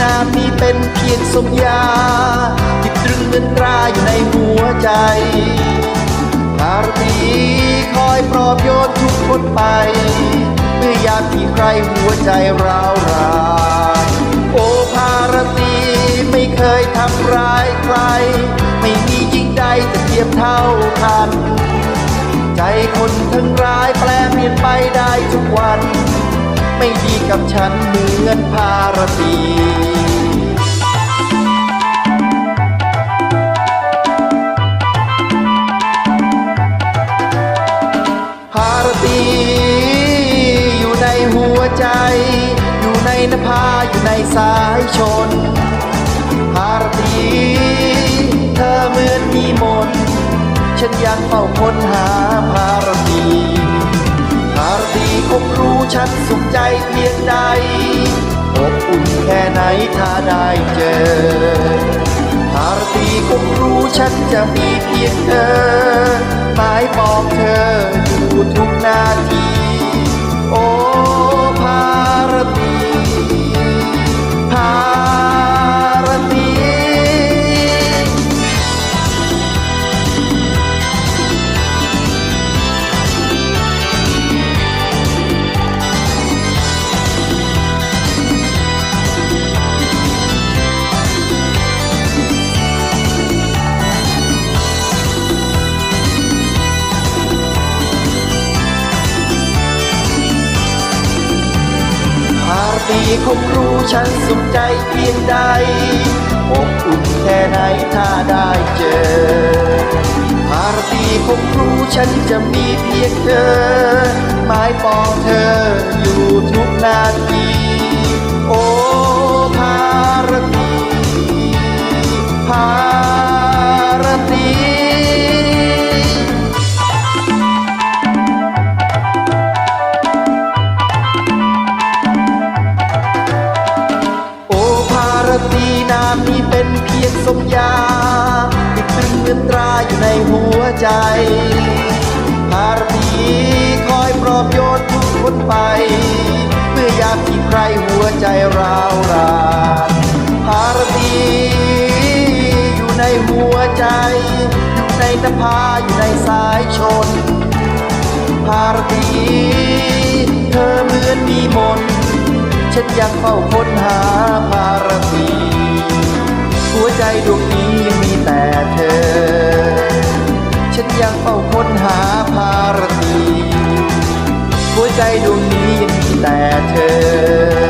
นามนี้เป็นเพียงสมญาที่ตรึงเงินตราอยู่ในหัวใจบารมีคอยปลอบโยนทุกคนไป เมื่อยามที่ใครหัวใจร้าวรานโอภารตีไม่เคยทำร้ายใคร ไม่มียิ่งใดจะเทียบเท่าทัน ใจคนทั้งร้ายแปลเปลี่ยนไปได้ทุกวัน ไม่ดีกับฉันเหมือนภารตีภารตีอยู่ในหัวใจ อยู่ในนภาอยู่ในสายชน ภารตีเธอเหมือนมีมน ฉันยังเฝ้าค้นหาภารตีภารตีคงรู้ฉันสุ ใจเพียงใดอบอุ่นแค่ไหนถ้าได้เจอภารตีคงรู้ฉันจะมีเพียงเธอหมายปองเธออยู่ทุกนาที ภารตีคงรู้ฉันสุขใจเพียงใดอบอุ่นแค่ไหนถ้าได้เจอภารตีคงรู้ฉันจะมีเพียงเธอหมายปองเธออยู่ทุกนาที สมญาติดตึงเงินตราอยู่ในหัวใจภารตีคอยปลอบโยนทุกคนไป เมื่อยามที่ใครหัวใจราวรานภารตีอยู่ในหัวใจ อยู่ในนภาอยู่ในสายชน ภารตีเธอเหมือนมีมนฉันยังเฝ้าค้นหาภารตี ใจดวงนี้ยังมีแต่เธอ ฉันยังเฝ้าค้นหาภารตี หัวใจดวงนี้ยังมีแต่เธอ